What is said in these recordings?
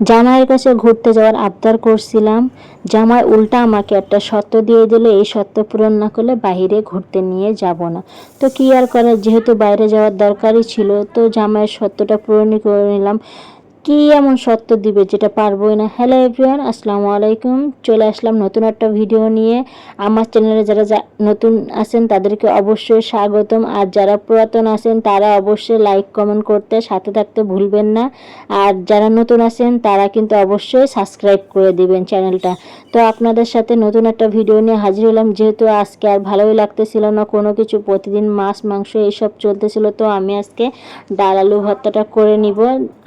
জামাইয়ের কাছে ঘুরতে যাওয়ার আবদার করছিলাম। জামাই উল্টা আমাকে একটা শর্ত দিয়ে দিল, এই শর্ত পূরণ না করলে বাইরে ঘুরতে নিয়ে যাব না। তো কি আর করার, যেহেতু বাইরে যাওয়ার দরকারই ছিল, তো জামাইয়ের শর্তটা পূরণই করে নিলাম। কি এমন সত্য দিবে যেটা পারবোই না? হ্যালো এভরিওয়ান আসসালামু আলাইকুম। চলে আসলাম নতুন একটা ভিডিও নিয়ে। আমার চ্যানেলে যারা নতুন আছেন, তাদেরকে অবশ্যই স্বাগতম। আর যারা পুরাতন আছেন, তারা অবশ্যই লাইক কমেন্ট করতে সাথে থাকতে ভুলবেন না। আর যারা নতুন আছেন, তারা কিন্তু অবশ্যই সাবস্ক্রাইব করে দিবেন চ্যানেলটা তো আপনাদের সাথে নতুন একটা ভিডিও নিয়ে হাজির হলাম। যেহেতু আজকে আর ভালোই লাগতেছিল না, কোনো কিছু প্রতিদিন মাছ, মাংস, এইসব চলতেছিল, তো আমি আজকে ডাল, আলু ভর্তাটা করে নিব।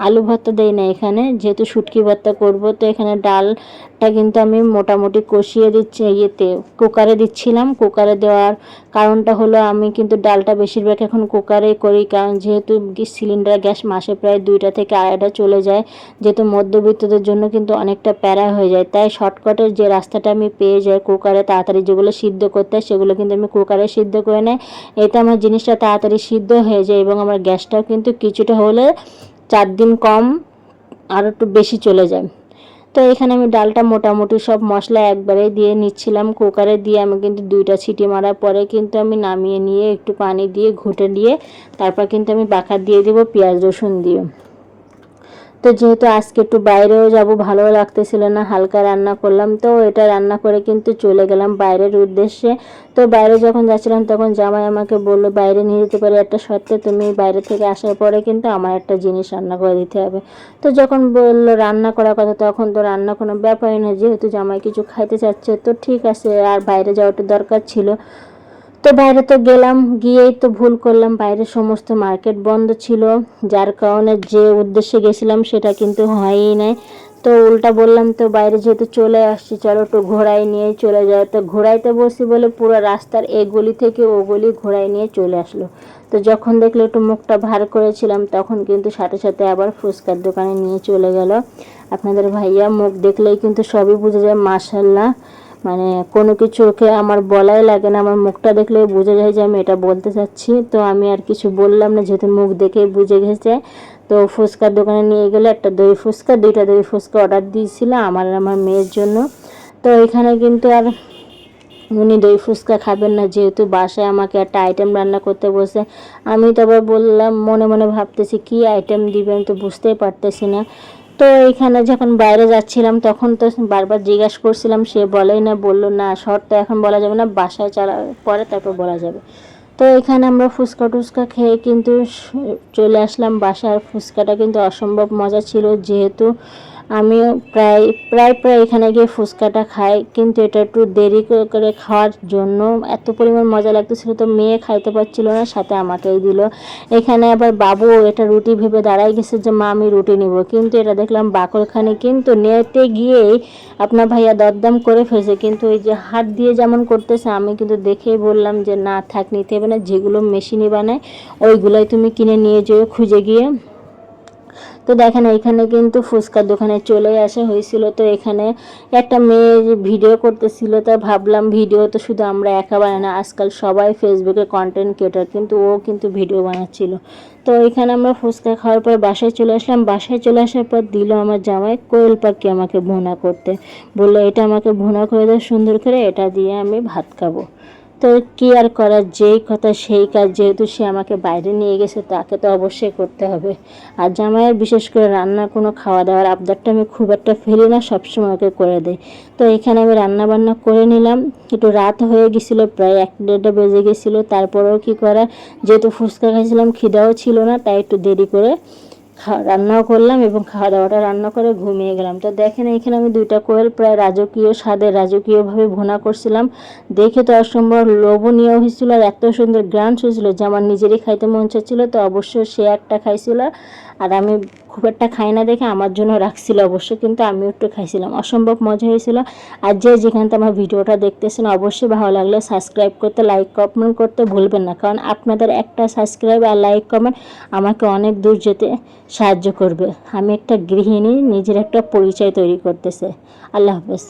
আলু ভর্তা দেই না এখানে। যেহেতু শুটকি ভর্তা করব, তো এখানে ডালটা কিন্তু আমি মোটামুটি কষিয়ে দিচ্ছি, ইয়েতে কুকারে দিচ্ছিলাম। কুকারে দেওয়ার কারণটা হলো আমি কিন্তু ডালটা বেশিরভাগ এখন কুকারে করি, কারণ যেহেতু সিলিন্ডার গ্যাস মাসে প্রায় দুইটা থেকে আড়াইটা চলে যায়, যেহেতু মধ্যবিত্তদের জন্য কিন্তু অনেকটা প্যারা হয়ে যায়। তাই শর্টকাটের যে রাস্তাটা আমি পেয়ে যাই কুকারে তাড়াতাড়ি যেগুলো সিদ্ধ করতে হয়, সেগুলো কিন্তু আমি কুকারে সিদ্ধ করে নেয় এতে আমার জিনিসটা তাড়াতাড়ি সিদ্ধ হয়ে যায় এবং আমার গ্যাসটাও কিন্তু কিছুটা হলে চার দিন কম আর একটু বেশি চলে যায়। তো এখানে আমি ডালটা মোটামুটি সব মশলা একবারে দিয়ে নিচ্ছিলাম। কুকারে দিয়ে আমি কিন্তু দুইটা ছিটি মারার পরে কিন্তু আমি নামিয়ে নিয়ে একটু পানি দিয়ে ঘুটে দিয়ে তারপর কিন্তু আমি বাখার দিয়ে দেবো পেঁয়াজ রসুন দিয়ে। তো যেহেতু আজকে একটু বাইরেও যাব ভালো লাগতেছিল না, হালকা রান্না করলাম, তো এটা রান্না করে কিন্তু চলে গেলাম বাইরের উদ্দেশ্যে। তো বাইরে যখন যাচ্ছিলাম তখন জামাই আমাকে বলল, বাইরে নিয়ে যেতে পারি একটা সত্ত্বে তুমি বাইরে থেকে আসার পরে কিন্তু আমার একটা জিনিস রান্না করে দিতে হবে। তো যখন বলল রান্না করার কথা, তখন তো রান্না কোনো ব্যাপারই না, যেহেতু জামাই কিছু খাইতে চাচ্ছে, তো ঠিক আছে, আর বাইরে যাওয়াটা দরকার ছিল। তো বাইরে তো গেলাম, গিয়েই তো ভুল করলাম। বাইরে সমস্ত মার্কেট বন্ধ ছিল, যার কারণে যে উদ্দেশ্যে গেছিলাম সেটা কিন্তু হয়ই নাই। তো উল্টা বললাম, তো বাইরে যেহেতু চলে আসছি, চলো একটু ঘোড়ায় নিয়ে চলে যায় তো ঘোড়াইতে বসি বলে পুরো রাস্তার এ গলি থেকে ও গলি ঘোড়ায় নিয়ে চলে আসলো। তো যখন দেখল একটু মুখটা ভার করেছিলাম, তখন কিন্তু সাথে সাথে আবার ফুচকার দোকানে নিয়ে চলে গেল। আপনাদের ভাইয়া মুখ দেখলেই কিন্তু সবই বুঝে যায় মাসাল্লাহ মানে কোনো কিছু ওকে আমার বলাই লাগে না, আমার মুখটা দেখলে বুঝে যায় যে আমি এটা বলতে চাচ্ছি। তো আমি আর কিছু বললাম না, যেহেতু মুখ দেখে বুঝে গেছে। তো ফুচকার দোকানে নিয়ে গেলে একটা দই ফুচকা, দুইটা দই ফুচকা অর্ডার দিয়েছিল আমার আমার মেয়ের জন্য। তো এখানে কিন্তু আর উনি দই ফুচকা খাবেন না, যেহেতু বাসায় আমাকে একটা আইটেম রান্না করতে বসে আমি তো আবার বললাম, মনে মনে ভাবতেছি কি আইটেম দিবেন তো বুঝতেই পারতেছি না। তো এখানে যখন বাইরে যাচ্ছিলাম, তখন তো বারবার জিজ্ঞাসা করছিলাম, সে বলেই না, বলল না, শর্ত এখন বলা যাবে না, বাসায় চালা, পরে তারপর বলা যাবে। তো এখানে আমরা ফুচকা টুচকা খেয়ে কিন্তু চলে আসলাম বাসার ফুচকাটা কিন্তু অসম্ভব মজা ছিল, যেহেতু আমিও প্রায় প্রায় প্রায় এখানে গিয়ে ফুচকাটা খাই, কিন্তু এটা একটু দেরি করে খাওয়ার জন্য এত পরিমাণ মজা লাগতেছিল তো মেয়ে খাইতে পারছিল না, সাথে আমাকেই দিল। এখানে আবার বাবু এটা রুটি ভেবে দাঁড়াই গেছে যে, মা, আমি রুটি নিব। কিন্তু এটা দেখলাম বাকরখানে কিন্তু নেতে গিয়েই আপনার ভাইয়া দরদাম করে ফেলছে। কিন্তু ওই যে হাত দিয়ে যেমন করতেছে, আমি কিন্তু দেখেই বললাম যে, না, থাক, নিতে হবে না, যেগুলো মেশিনে বানায়, ওইগুলোই তুমি কিনে নিয়ে যেও খুঁজে গিয়ে। তো দেখেন এখানে কিন্তু ফুচকার দোকানে চলে আসা হয়েছিল। তো এখানে একটা মেয়ে ভিডিও করতেছিল, তা ভাবলাম ভিডিও তো শুধু আমরা একা বানাই না, আজকাল সবাই ফেসবুকে কন্টেন্ট ক্রিয়েটার কিন্তু ও কিন্তু ভিডিও বানাচ্ছিল। তো এখানে আমরা ফুচকা খাওয়ার পর বাসায় চলে আসলাম। বাসায় চলে আসার পর দিল আমার জামাই, কোয়েল পাখি আমাকে ভুনা করতে। বলল, এটা আমাকে ভুনা করে দেয় সুন্দর করে, এটা দিয়ে আমি ভাত খাব। তো কি আর করার? যেই কথা সেই কাজ যেহেতু সে আমাকে বাইরে নিয়ে গেছে, তাকে তো অবশ্যই করতে হবে। আর জামাইয়ের বিশেষ করে রান্নার কোনো খাওয়া দাওয়ার আবদারটা আমি খুব একটা ফেলি না, সবসময় ওকে করে দেয় তো এখানে আমি রান্না বান্না করে নিলাম। একটু রাত হয়ে গেছিল, প্রায় এক দেড়টা বেজে গেছিল। তারপরেও কি করার যেহেতু ফুচকা খাইছিলাম, খিদাও ছিল না, তাই একটু দেরি করে রান্নাও করলাম এবং খাওয়া দাওয়াটা রান্না করে ঘুমিয়ে গেলাম। তো দেখেন এখানে আমি দুইটা কোয়েল প্রায় রাজকীয় স্বাদে রাজকীয়ভাবে ভুনা করছিলাম। দেখে তো অসম্ভব লোভনীয় হয়েছিল আর এত সুন্দর গ্রান্স হয়েছিল যে আমার নিজেরই খাইতে মন চাচ্ছিলো, তো অবশ্যই সে একটা খাইছিল। আর আমি খুব একটা খাই না দেখে আমার জন্য রাখছিল অবশ্য, কিন্তু আমিও একটু খাইছিলাম। অসম্ভব মজা হয়েছিল। আর যে যেখান থেকে আমার ভিডিওটা দেখতেছেন, অবশ্যই ভালো লাগলে সাবস্ক্রাইব করতে লাইক কমেন্ট করতে ভুলবেন না। কারণ আপনাদের একটা সাবস্ক্রাইব আর লাইক কমেন্ট আমাকে অনেক দূর যেতে সাহায্য করবে। আমি একটা গৃহিণী, নিজের একটা পরিচয় তৈরি করতেছে। আল্লাহ হাফেজ।